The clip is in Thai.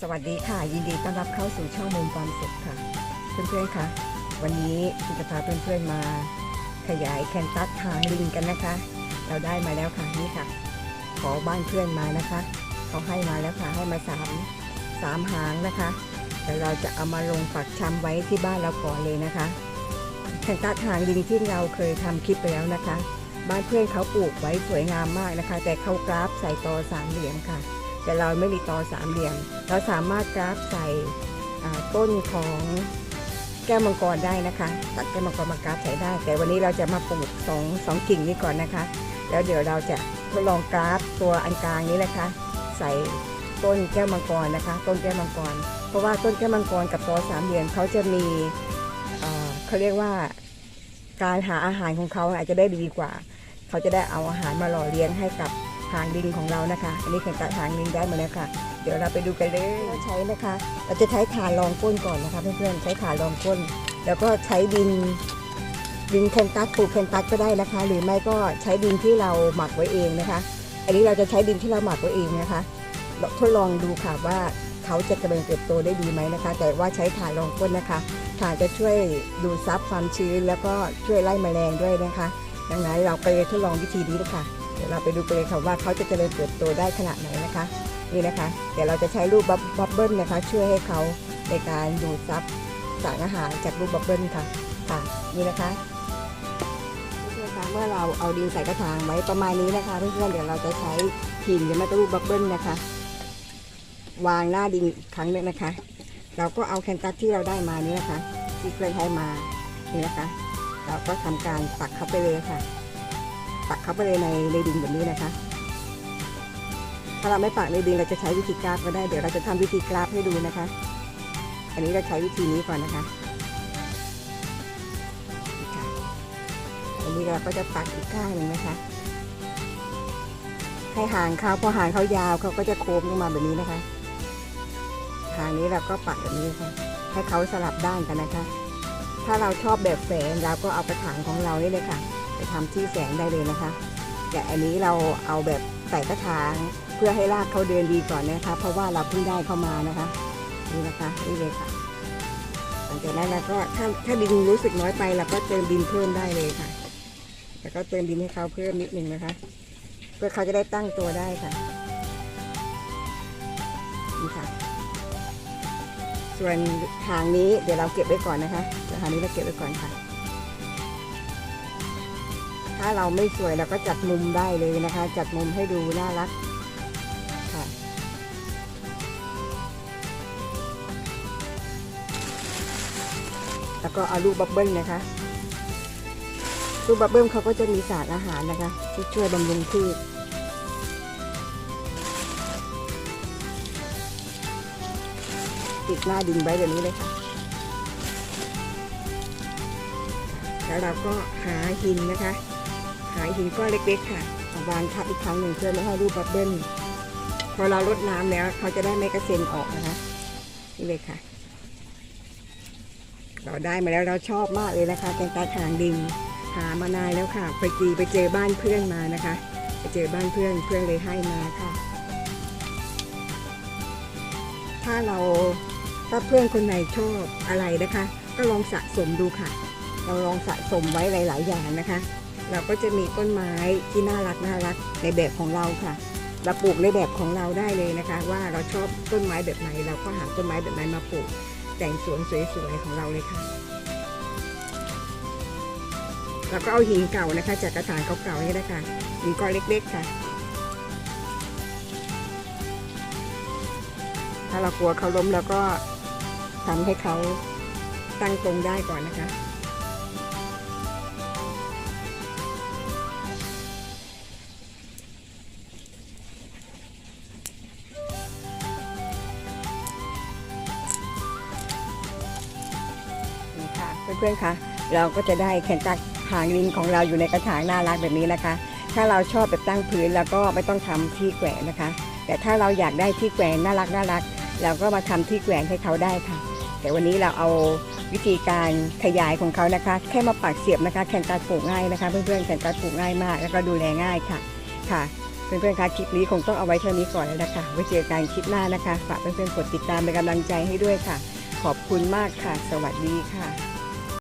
สวัสดีค่ะ ยินดีต้อนรับเข้าสู่ช่องมุมความสุขค่ะ เพื่อนๆค่ะ วันนี้คุณจะพาเพื่อนๆมาขยายแคนตัสทางลิงกันนะคะ เราได้มาแล้วค่ะนี่ค่ะ ขอบ้านเพื่อนมานะคะ เขาให้มาแล้วค่ะให้มาสามสามหางนะคะแต่เราจะเอามาลงปักชำไว้ที่บ้านเราก่อนเลยนะคะแคนตัสทางลิงที่เราเคยทำคลิปไปแล้วนะคะ บ้านเพื่อนเขาปลูกไว้สวยงามมากนะคะ แต่เขากราฟใส่ตอสามเหลี่ยมค่ะ แต่เราไม่มีตอสามเหลี่ยม เราสามารถกราฟใส่ต้นของแก้วมังกรได้นะคะ ตัดแก้วมังกรมากราฟใส่ได้ แต่วันนี้เราจะมาปลูกสองสองกิ่งนี้ก่อนนะคะ แล้วเดี๋ยวเราจะทดลองกราฟตัวอันกลางนี้นะคะ ใส่ต้นแก้วมังกรนะคะ ต้นแก้วมังกร เพราะว่าต้นแก้วมังกรกับตอสามเหลี่ยมเขาจะมีเขาเรียกว่า การหาอาหารของเขาอาจจะได้ดีกว่า เขาจะได้เอาอาหารมาหล่อเลี้ยงให้กับหางดินของเรานะคะ อันนี้เป็นการหางดินได้มาแล้วค่ะ เดี๋ยวเราไปดูกันเลยเราใช้นะคะ เราจะใช้ฐานรองก้นก่อนนะคะเพื่อนๆ ใช้ฐานรองก้น แล้วก็ใช้ดินดินแคนตัสปลูกแคนตัสก็ได้นะคะ หรือไม่ก็ใช้ดินที่เราหมักไว้เองนะคะ อันนี้เราจะใช้ดินที่เราหมักไว้เองนะคะเราทดลองดูค่ะว่า เขาจะเจริญเติบโตได้ดีไหมนะคะ แต่ว่าใช้ฐานรองก้นนะคะฐานจะช่วยดูดซับความชื้น แล้วก็ช่วยไล่แมลงด้วยนะคะดังนั้นเราไปทดลองวิธีนี้เลยค่ะเดี๋ยวเราไปดูกันเลยค่ะว่าเขาจะเจริญเติบโตได้ขนาดไหนนะคะนี่นะคะเดี๋ยวเราจะใช้รูปบับบับเบิ้ลนะคะ ช่วยให้เขาในการดูดซับสารอาหารจากรูปบับเบิ้ลค่ะค่ะนี่นะคะเพื่อนๆคะเมื่อเราเอาดินใส่กระถางไว้ประมาณนี้นะคะเพื่อนๆเดี๋ยวเราจะใช้หินหรือไม่ก็รูปบับเบิ้ลนะคะ วางหน้าดินอีกครั้งหนึงนะคะ เราก็เอาแคนตัสที่เราได้มานี้นะคะ ที่เคยให้มานี่นะคะ เราก็ทำการปักเข้าไปเลยค่ะ ปักเข้าไปเลยในในดินแบบนี้นะคะ ถ้าเราไม่ปักในดินเราจะใช้วิธีกราฟก็ได้ เดี๋ยวเราจะทำวิธีกราฟให้ดูนะคะ อันนี้เราใช้วิธีนี้ก่อนนะคะอันนี้เราก็จะปักอีกข้างหนึ่งนะคะให้หางเขาพอหางเขายาวเขาก็จะโค้งลงมาแบบนี้นะคะางนี้เราก็ปักแบบนี้ค่ะ ให้เขาสลับด้านกันนะคะ ถ้าเราชอบแบบแฝงเราก็เอากระถางของเรานี่เลยค่ะ ไปทำที่แฝงได้เลยนะคะ แต่อันนี้เราเอาแบบใส่กระถางเพื่อให้รากเขาเดินดีก่อนนะคะ เพราะว่าเราเพิ่งได้เข้ามานะคะนี่นะคะนี่เลยค่ะหลังจากนั้นเราก็ถ้าถ้าดินรู้สึกน้อยไปเราก็เติมดินเพิ่มได้เลยค่ะ แล้วก็เติมดินให้เขาเพิ่มนิดนึงนะคะ เพื่อเขาจะได้ตั้งตัวได้ค่ะนี่ค่ะ ส่วนทางนี้เดี๋ยวเราเก็บไว้ก่อนนะคะส่วนทางนี้เราเก็บไว้ก่อนค่ะ ถ้าเราไม่สวยเราก็จัดมุมได้เลยนะคะ จัดมุมให้ดูน่ารักค่ะแล้วก็เอาลูกบับเบิ้ลนะคะลูกบับเบิ้ลเขาก็จะมีสารอาหารนะคะที่ช่วยบำรุงพืช ติดหน้าดินไว้แบบนี้เลยค่ะ แล้วเราก็หาหินนะคะ หาหินก้อนเล็กๆค่ะาวางทับอีกครั้งหนึ่งเพื่อไม่ให้รูปบับเบิ้ลพอเราลดน้ำแล้วเขาจะได้ไม่กระเซ็นออกนะคะ นี่เลยค่ะ เราได้มาแล้วเราชอบมากเลยนะคะแกงตาทางดินหามานานแล้วค่ะไปจีไปเจอบ้านเพื่อนมานะคะ ไปเจอบ้านเพื่อนเพื่อนเลยให้มาค่ะ ถ้าเรา ถ้าเพื่อนคนไหนชอบอะไรนะคะ ก็ลองสะสมดูค่ะ เราลองสะสมไว้หลาย ๆ อย่างนะคะ เราก็จะมีต้นไม้ที่น่ารักน่ารักในแบบของเราค่ะเราปลูกในแบบของเราได้เลยนะคะ ว่าเราชอบต้นไม้แบบไหน เราก็หาต้นไม้แบบนั้นมาปลูก แต่งสวนสวยๆของเราเลยค่ะแล้วก็เอาหินเก่านะคะ จากกระถางเก่าๆนี่นะคะหินก้อนเล็ก ๆ ค่ะ ถ้าเรากลัวเขาล้มเราก็ ทำให้เขาตั้งตรงได้ก่อนนะคะ นี่ค่ะ เพื่อนๆคะเราก็จะได้แคนตัสหางลิงของเราอยู่ในกระถางน่ารักแบบนี้นะคะ ถ้าเราชอบแบบตั้งพื้นแล้วก็ไม่ต้องทำที่แขวนนะคะ แต่ถ้าเราอยากได้ที่แขวนน่ารักน่ารักเราก็มาทำที่แขวนให้เขาได้ค่ะ แต่วันนี้เราเอาวิธีการขยายของเขานะคะ แค่มาปักเสียบนะคะแคนการปลูกง่ายนะคะ เพื่อนๆแคนการปลูกง่ายมาก แล้วก็ดูแลง่ายค่ะค่ะเพื่อนๆคะคลิปนี้คงต้องเอาไว้เท่านี้ก่อนแล้วนะคะไว้เจอกันคลิปหน้านะคะฝากเพื่อนๆกดติดตามเป็นกำลังใจให้ด้วยค่ะ ขอบคุณมากค่ะ สวัสดีค่ะ